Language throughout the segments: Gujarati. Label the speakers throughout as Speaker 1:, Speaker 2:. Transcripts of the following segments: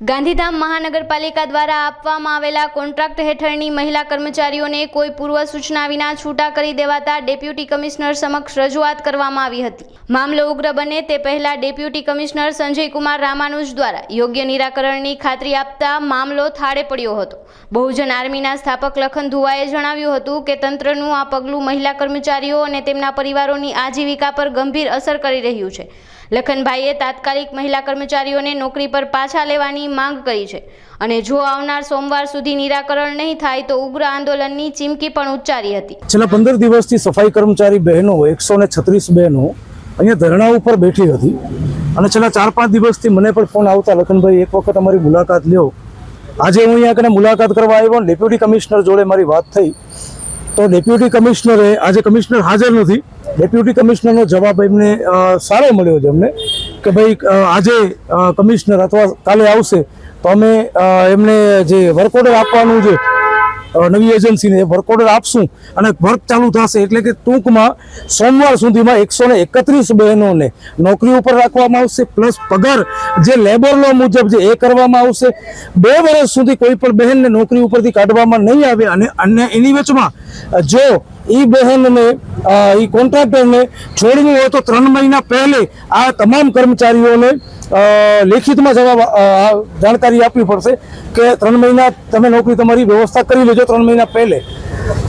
Speaker 1: ગાંધીધામ મહાનગરપાલિકા દ્વારા આપવામાં આવેલા કોન્ટ્રાક્ટ હેઠળની મહિલા કર્મચારીઓને કોઈ પૂર્વ સૂચના વિના છૂટા કરી દેવાતા ડેપ્યુટી કમિશનર સમક્ષ રજૂઆત કરવામાં આવી હતી. મામલો ઉગ્ર બને તે પહેલા ડેપ્યુટી કમિશનર સંજયકુમાર રામાનુજ દ્વારા યોગ્ય નિરાકરણની ખાતરી આપતા મામલો થાળે પડ્યો હતો. બહુજન આર્મીના સ્થાપક લખન ધુવાએ જણાવ્યું હતું કે તંત્રનું આ પગલું મહિલા કર્મચારીઓ અને તેમના પરિવારોની આજીવિકા પર ગંભીર અસર કરી રહ્યું છે. લખનભાઈએ તાત્કાલિક મહિલા કર્મચારીઓને નોકરી પર પાછા લેવાની માંગ કરી છે. અને જો આવનાર સોમવાર સુધી નિરાકરણ નહીં થાય તો ઉગ્ર આંદોલનની ચીમકી પણ ઉચ્ચારી હતી.
Speaker 2: છેલ્લા પંદર દિવસથી સફાઈ કર્મચારી બહેનો એકસો ને છત્રીસ બહેનો અહીંયા ધરણા ઉપર બેઠી હતી. અને છેલ્લા ચાર પાંચ દિવસથી મને પણ ફોન આવતા લખનભાઈ એક વખત અમારી મુલાકાત લ્યો. આજે હું અહીંયા કને મુલાકાત કરવા આવ્યો ડેપ્યુટી કમિશનર જોડે મારી વાત થઈ. તો ડેપ્યુટી કમિશનરે, આજે કમિશનર હાજર નથી. ડેપ્યુટી કમિશનરનો જવાબ એમને સારો મળ્યો છે અમને કે ભાઈ આજે કમિશનર અથવા કાલે આવશે તો અમે એમને જે વર્ક ઓર્ડર આપવાનું છે નવી એજન્સીને વર્ક ઓર્ડર આપશું અને વર્ક ચાલુ થશે એટલે કે ટૂંકમાં સોમવાર સુધીમાં એકસો ને એકત્રીસ બહેનોને નોકરી ઉપર રાખવામાં આવશે પ્લસ પગાર જે લેબર લો મુજબ છે એ કરવામાં આવશે. બે વર્ષ સુધી કોઈ પણ બહેનને નોકરી ઉપરથી કાઢવામાં નહીં આવે અને અન્ય એની વચમાં જો એ બહેનને એ કોન્ટ્રાક્ટરને છોડવું હોય તો ત્રણ મહિના પહેલે આ તમામ કર્મચારીઓને લેખિતમાં જવાબ જાણકારી આપવી પડશે કે ત્રણ મહિના તમે નોકરી તમારી વ્યવસ્થા કરી લેજો ત્રણ મહિના પહેલે.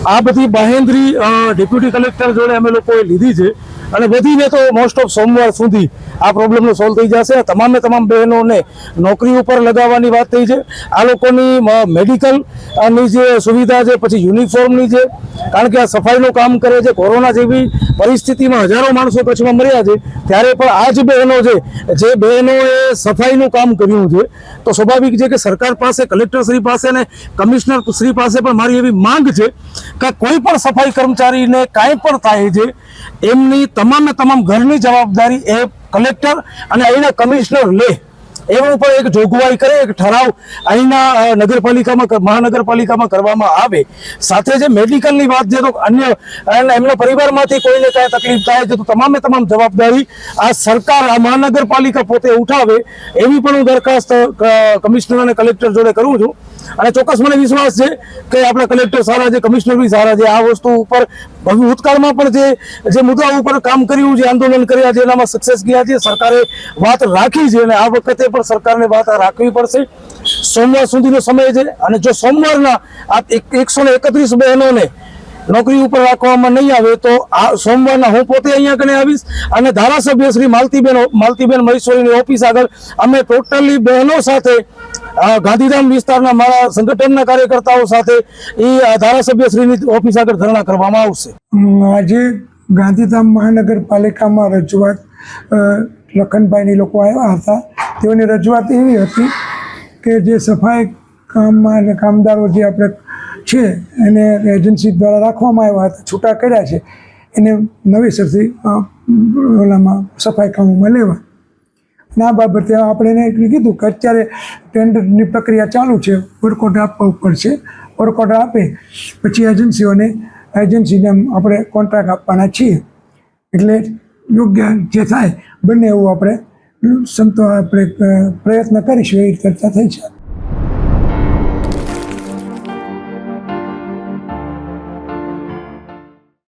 Speaker 2: આ બધી બાહેન્દ્રી ડેપ્યુટી કલેક્ટર જોડે અમે લોકોએ લીધી છે અને વધીને તો મોસ્ટ ઓફ સોમવાર સુધી આ પ્રોબ્લેમનો સોલ્વ થઈ જશે. તમામે તમામ બહેનોને નોકરી ઉપર લગાવવાની વાત થઈ છે. આ લોકોની મેડિકલની જે સુવિધા છે, પછી યુનિફોર્મની છે કારણ કે આ સફાઈનું કામ કરે છે, કોરોના જેવી પરિસ્થિતિમાં હજારો માણસો કચ્છમાં મર્યા છે, ત્યારે પણ આ જ બહેનો છે, જે બહેનોએ સફાઈનું કામ કર્યું છે, તો સ્વાભાવિક છે કે સરકાર પાસે કલેક્ટર શ્રી પાસે ને કમિશનર શ્રી પાસે પણ મારી એવી માંગ છે કે કોઈ પણ સફાઈ કર્મચારીને કાંઈ પણ થાય છે, એમની તમામે તમામ ઘરની જવાબદારી એ કલેક્ટર અને અહીંના કમિશનર લે. એવું પણ એક જોગવાઈ કરે, એક ઠરાવ અહીંના નગરપાલિકામાં મહાનગરપાલિકામાં કરવામાં આવે. સાથે જે મેડિકલની વાત છે, તો અન્ય એમના પરિવારમાંથી કોઈને કાંઈ તકલીફ થાય છે, તો તમામે તમામ જવાબદારી આ સરકાર, આ મહાનગરપાલિકા પોતે ઉઠાવે, એવી પણ હું દરખાસ્ત કમિશનર અને કલેક્ટર જોડે કરું છું. અને ચોક્કસ મને વિશ્વાસ છે કે આપણા કલેક્ટર સારા છે, કમિશનર બી સારા છે. આ વસ્તુ ઉપર ભૂતકાળમાં પણ જે જે મુદ્દા ઉપર કામ કર્યું, જે આંદોલન કર્યા છે એનામાં સક્સેસ ગયા છે, સરકારે વાત રાખી છે અને આ વખતે પણ સરકારને વાત રાખવી પડશે. સોમવાર સુધીનો સમય છે અને જો સોમવારના આ એક- એકસો ને એકત્રીસ બહેનોને નોકરી ઉપર રાખવામાં નહીં આવે તો આ સોમવારના હું પોતે અહીંયા કને આવીશ અને ધારાસભ્ય શ્રી માલતીબેન માલતીબેન મહેશ્વરીની ઓફિસ આગળ અમે ટોટલી બહેનો સાથે ગાંધીધામ વિસ્તારના મારા સંગઠનના કાર્યકર્તાઓ સાથે એ ધારાસભ્ય શ્રીની ઓફિસ આગળ ધરણા કરવામાં આવશે.
Speaker 3: આજે ગાંધીધામ મહાનગરપાલિકામાં રજૂઆત લખનભાઈની લોકો આવ્યા હતા. તેઓની રજૂઆત એવી હતી કે જે સફાઈ કામમાં અને કામદારો જે આપણે છે, એને એજન્સી દ્વારા રાખવામાં આવ્યા હતા, છૂટા કર્યા છે, એને નવેસરથી ઓલામાં સફાઈ કામોમાં લેવા. આ બાબતે આપણે એને એટલું કીધું કે અત્યારે ટેન્ડરની પ્રક્રિયા ચાલુ છે વર્ક ઓર્ડર આપવા ઉપર વર્ક ઓર્ડર આપે, પછી એજન્સીઓને એજન્સીને આપણે કોન્ટ્રાક્ટ આપવાના છીએ. એટલે યોગ્ય જે થાય, બંને એવું આપણે સંતો આપણે પ્રયત્ન કરીશું, એવી ચર્ચા થઈ છે.